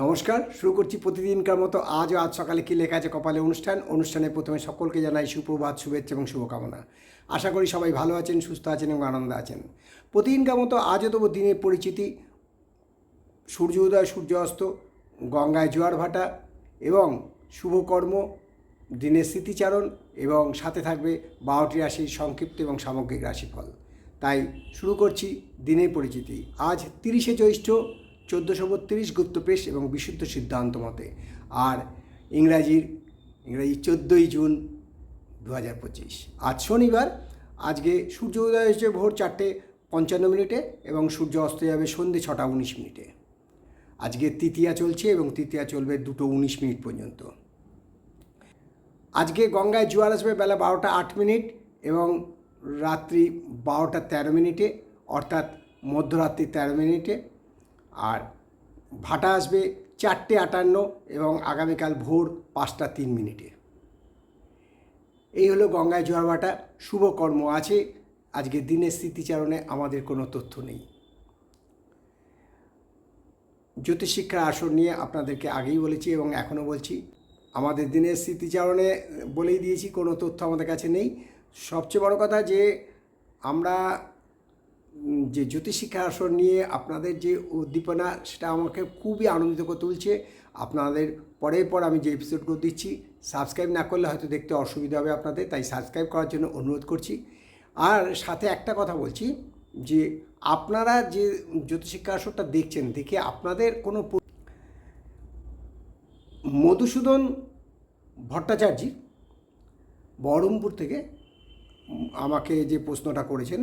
নমস্কার, শুরু করছি প্রতিদিনকার মতো। আজও আজ সকালে কী লেখা আছে কপালে অনুষ্ঠান? অনুষ্ঠানে প্রথমে সকলকে জানাই সুপ্রভাত, শুভেচ্ছা এবং শুভকামনা। আশা করি সবাই ভালো আছেন, সুস্থ আছেন এবং আনন্দে আছেন। প্রতিদিনকার মতো আজও তবু দিনের পরিচিতি। সূর্য উদয়, সূর্য অস্ত, গঙ্গায় জোয়ার ভাটা এবং শুভকর্ম দিনের স্মৃতিচারণ এবং সাথে থাকবে বারোটি রাশির সংক্ষিপ্ত এবং সামগ্রিক রাশিফল। তাই শুরু করছি দিনের পরিচিতি। আজ তিরিশে জ্যৈষ্ঠ চোদ্দোশো বত্রিশ গুপ্তপ্রেশ এবং বিশুদ্ধ সিদ্ধান্ত মতে। আর ইংরাজির, ইংরাজি চোদ্দোই জুন দু হাজার পঁচিশ। আজ শনিবার, আজকে সূর্য উদয় হয়েছে ভোর চারটে পঞ্চান্ন মিনিটে এবং সূর্য অস্ত যাবে সন্ধে ছটা উনিশ মিনিটে। আজকে তৃতীয়া চলছে এবং তৃতীয়া চলবে দুটো উনিশ মিনিট পর্যন্ত। আজকে গঙ্গায় জোয়ার আসবে বেলা বারোটা আট মিনিট এবং রাত্রি বারোটা তেরো মিনিটে, অর্থাৎ মধ্যরাত্রি তেরো মিনিটে। আর ভাটা আসবে চারটে আটান্ন এবং আগামীকাল ভোর পাঁচটা তিন মিনিটে। এই হলো গঙ্গায় জোয়ার ভাটা। শুভ কর্ম আছে। আজকে দিনের স্মৃতিচারণে আমাদের কোনো তথ্য নেই। জ্যোতিষশিক্ষার আসর নিয়ে আপনাদেরকে আগেই বলেছি এবং এখনও বলছি, আমাদের দিনের স্মৃতিচারণে বলেই দিয়েছি, কোনো তথ্য আমাদের কাছে নেই। সবচেয়ে বড় কথা যে আমরা যে জ্যোতিষশিক্ষার আসর নিয়ে আপনাদের যে উদ্দীপনা, সেটা আমাকে খুবই আনন্দিত করে তুলছে। আপনাদের পরের পর আমি যে এপিসোডগুলো দিচ্ছি সাবস্ক্রাইব না করলে হয়তো দেখতে অসুবিধা হবে আপনাদের, তাই সাবস্ক্রাইব করার জন্য অনুরোধ করছি। আর সাথে একটা কথা বলছি, যে আপনারা যে জ্যোতিষশিক্ষা আসরটা দেখছেন, দেখে আপনাদের কোনো মধুসূদন ভট্টাচার্য বহরমপুর থেকে আমাকে যে প্রশ্নটা করেছেন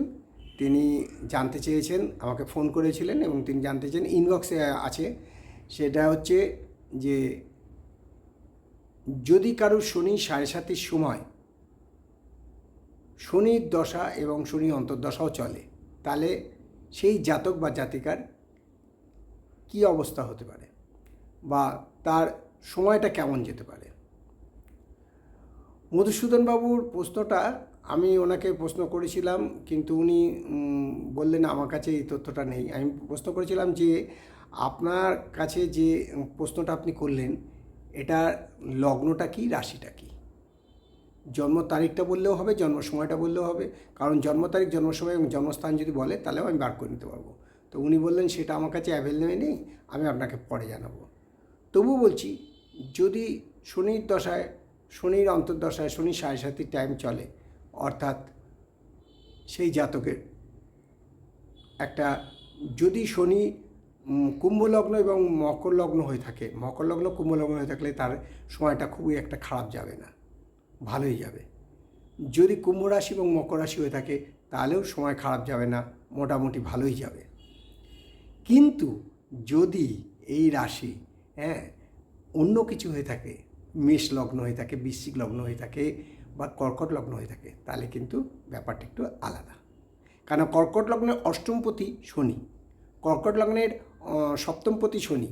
তিনি জানতে চেয়েছেন, আমাকে ফোন করেছিলেন এবং তিনি জানতে চেয়েছেন, ইনবক্সে আছে। সেটা হচ্ছে যে যদি কারোর শনি সাড়ে সাতের সময় শনির দশা এবং শনি অন্তর্দশাও চলে, তাহলে সেই জাতক বা জাতিকার কী অবস্থা হতে পারে বা তার সময়টা কেমন যেতে পারে? মধুসূদন বাবুর প্রশ্নটা আমি ওনাকে প্রশ্ন করেছিলাম, কিন্তু উনি বললেন আমার কাছে এই তথ্যটা নেই। আমি প্রশ্ন করেছিলাম যে আপনার কাছে যে প্রশ্নটা আপনি করলেন এটা লগ্নটা কি, রাশিটা কি? জন্ম তারিখটা বললেও হবে, জন্ম সময়টা বললেও হবে। কারণ জন্ম তারিখ, জন্ম সময় এবং জন্মস্থান যদি বলে, তাহলেও আমি বার করে নিতে পারব। তো উনি বললেন, সেটা আমার কাছে অ্যাভেলেবেল নেই, আমি আপনাকে পরে জানাব। তবু বলছি, যদি শনির দশায়, শনির অন্তর্দশায় শনি সাড়ে সাতির টাইম চলে অর্থাৎ সেই জাতকের। একটা যদি শনি কুম্ভলগ্ন এবং মকর লগ্ন হয়ে থাকে মকর লগ্ন কুম্ভ লগ্ন হয়ে থাকলে তার সময়টা খুবই একটা খারাপ যাবে না, ভালোই যাবে। যদি কুম্ভ রাশি এবং মকর রাশি হয়ে থাকে, তাহলেও সময় খারাপ যাবে না, মোটামুটি ভালোই যাবে। কিন্তু যদি এই রাশি হ্যাঁ অন্য কিছু হয়ে থাকে মেষ লগ্ন হয়ে থাকে বৃশ্চিক লগ্ন হয়ে থাকে বা কর্কট লগ্ন হয়ে থাকে, তাহলে কিন্তু ব্যাপারটা একটু আলাদা। কারণ কর্কট লগ্নের অষ্টমপতি শনি, কর্কট লগ্নের সপ্তমপতি শনি,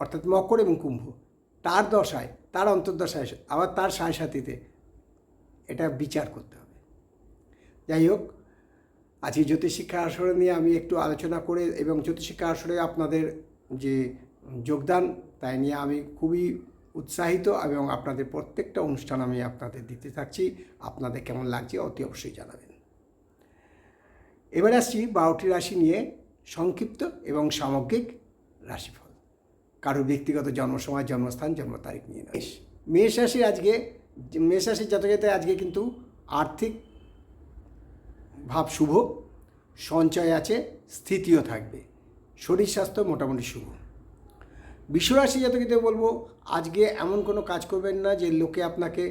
অর্থাৎ মকর এবং কুম্ভ, তার দশায়, তার অন্তর্দশায়, আবার তার সাড়ে সাথীতে এটা বিচার করতে হবে। যাই হোক, আজকে জ্যোতিষশিক্ষা আসরে নিয়ে আমি একটু আলোচনা করে এবং জ্যোতিষশিক্ষা আসরে আপনাদের যে যোগদান, তাই নিয়ে আমি খুবই উৎসাহিত এবং আপনাদের প্রত্যেকটা অনুষ্ঠান আমি আপনাদের দিতে থাকছি। আপনাদের কেমন লাগছে অতি অবশ্যই জানাবেন। এবার আসছি বারোটি রাশি নিয়ে সংক্ষিপ্ত এবং সামগ্রিক রাশিফল। কারও ব্যক্তিগত জন্ম সময় জন্মস্থান, জন্ম তারিখ নিয়ে নয়। মেষ রাশি আজকে, মেষ রাশির জাতকেতে আজকে কিন্তু আর্থিক ভাব শুভ, সঞ্চয় আছে, স্থিতিও থাকবে। শরীর স্বাস্থ্য মোটামুটি শুভ। বিশ্বরাশি জাতকীতে বলব, আজকে এমন কোনো কাজ করবেন না যে লোকে আপনাকে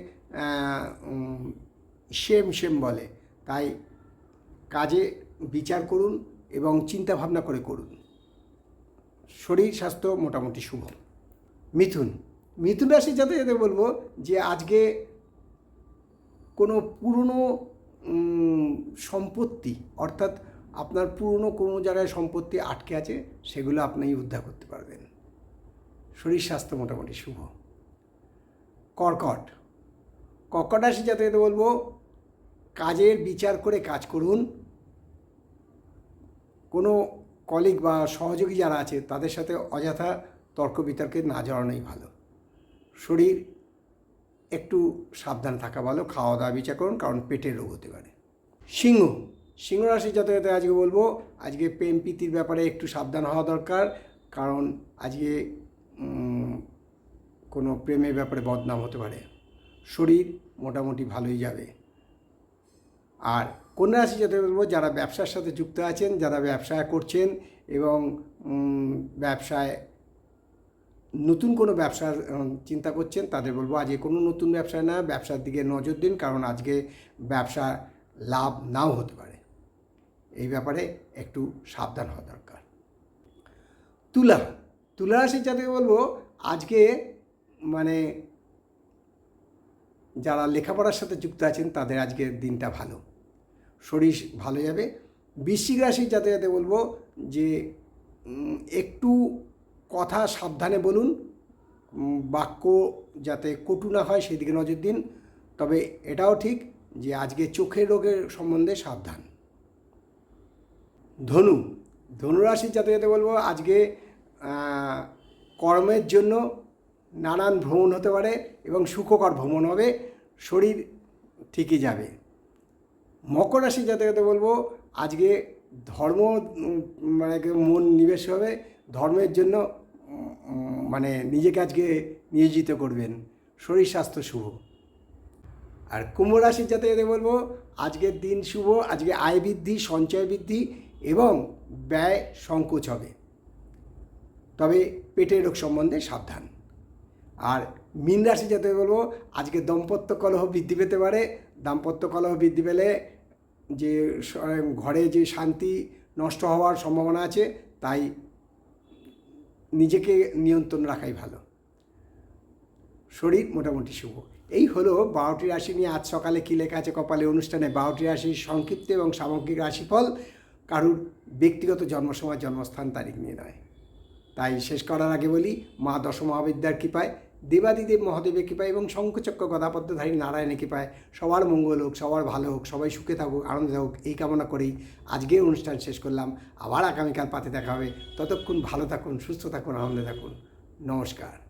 সেম সেম বলে। তাই কাজে বিচার করুন এবং চিন্তা ভাবনা করে করুন। শরীর স্বাস্থ্য মোটামুটি শুভ। মিথুন মিথুন রাশি যাতে যাতে বলব যে আজকে কোনো পুরনো সম্পত্তি, অর্থাৎ আপনার পুরনো কোনো জায়গায় সম্পত্তি আটকে আছে, সেগুলো আপনি উদ্ধার করতে পারবেন। শরীর স্বাস্থ্য মোটামুটি শুভ। কর্কট। কর্কট রাশি যাতে বলব, কাজের বিচার করে কাজ করুন। কোনো কলিগ বা সহযোগী যারা আছে, তাদের সাথে অযথা তর্ক বিতর্কে না জড়ানোই ভালো। শরীর একটু সাবধান থাকা ভালো খাওয়া দাওয়া বিচার করুন, কারণ পেটের রোগ হতে পারে। সিংহ। সিংহ রাশি যাতায়াতে আজকে বলব, আজকে প্রেম প্রীতির ব্যাপারে একটু সাবধান হওয়া দরকার, কারণ আজকে কোনো প্রেমের ব্যাপারে বদনাম হতে পারে। শরীর মোটামুটি ভালোই যাবে। আর কন্যা রাশি যাতে বলব, যারা ব্যবসার সাথে যুক্ত আছেন, যারা ব্যবসা করছেন এবং ব্যবসায় নতুন কোনো ব্যবসার চিন্তা করছেন, তাদের বলব আজকে কোনো নতুন ব্যবসা না, ব্যবসার দিকে নজর দিন, কারণ আজকে ব্যবসা লাভ নাও হতে পারে। এই ব্যাপারে একটু সাবধান হওয়া দরকার। তুলা তুলা রাশির যাতে বলব, আজকে মানে যারা লেখাপড়ার সাথে যুক্ত আছেন, তাদের আজকের দিনটা ভালো। শরীর ভালো যাবে। বৃশ্চিক রাশির যাতে যাতে বলব যে একটু কথা সাবধানে বলুন বাক্য যাতে কটু না হয় সেদিকে নজর দিন। তবে এটাও ঠিক যে, আজকে চোখের রোগের সম্বন্ধে সাবধান। ধনু ধনুরাশির যাতে যাতে বলব, আজকে কর্মের জন্য নানান ভ্রমণ হতে পারে এবং সুখকর ভ্রমণ হবে, শরীর ঠিকই যাবে। মকর রাশি যাতে যাতে বলব, আজকে ধর্ম মানে মন নিবেশ হবে, ধর্মের জন্য মানে নিজেকে আজকে নিয়োজিত করবেন। শরীর স্বাস্থ্য শুভ। আর কুম্ভ রাশির যাতে যাতে বলব, আজকের দিন শুভ, আজকে আয় বৃদ্ধি, সঞ্চয় বৃদ্ধি এবং ব্যয় সংকোচ হবে। তবে পেটের রোগ সম্বন্ধে সাবধান। আর মীন রাশি যাতে বলব, আজকে দম্পত্য কলহ বৃদ্ধি পেতে পারে। দাম্পত্য কলহ বৃদ্ধি পেলে যে ঘরে যে শান্তি নষ্ট হওয়ার সম্ভাবনা আছে, তাই নিজেকে নিয়ন্ত্রণ রাখাই ভালো। শরীর মোটামুটি শুভ। এই হলো বারোটি রাশি নিয়ে আজ সকালে কী লেখা আছে কপালে অনুষ্ঠানে। বারোটি রাশির সংক্ষিপ্ত এবং সামগ্রিক রাশিফল কারুর ব্যক্তিগত জন্মসময় জন্মস্থান তারিখ নিয়ে নয়। তাই শেষ করার আগে বলি, মা দশমহাবিদ্যার কৃপায়, দেবাদিদেব মহাদেবের কৃপায় এবং শঙ্খচক্র গদাপদ্মধারী নারায়ণের কৃপায় সবার মঙ্গল হোক, সবার ভালো হোক, সবাই সুখে থাকুক, আনন্দে থাকুক, এই কামনা করেই আজকের অনুষ্ঠান শেষ করলাম। আবার আগামীকাল পাতে দেখা হবে। ততক্ষণ ভালো থাকুন, সুস্থ থাকুন, আনন্দে থাকুন। নমস্কার।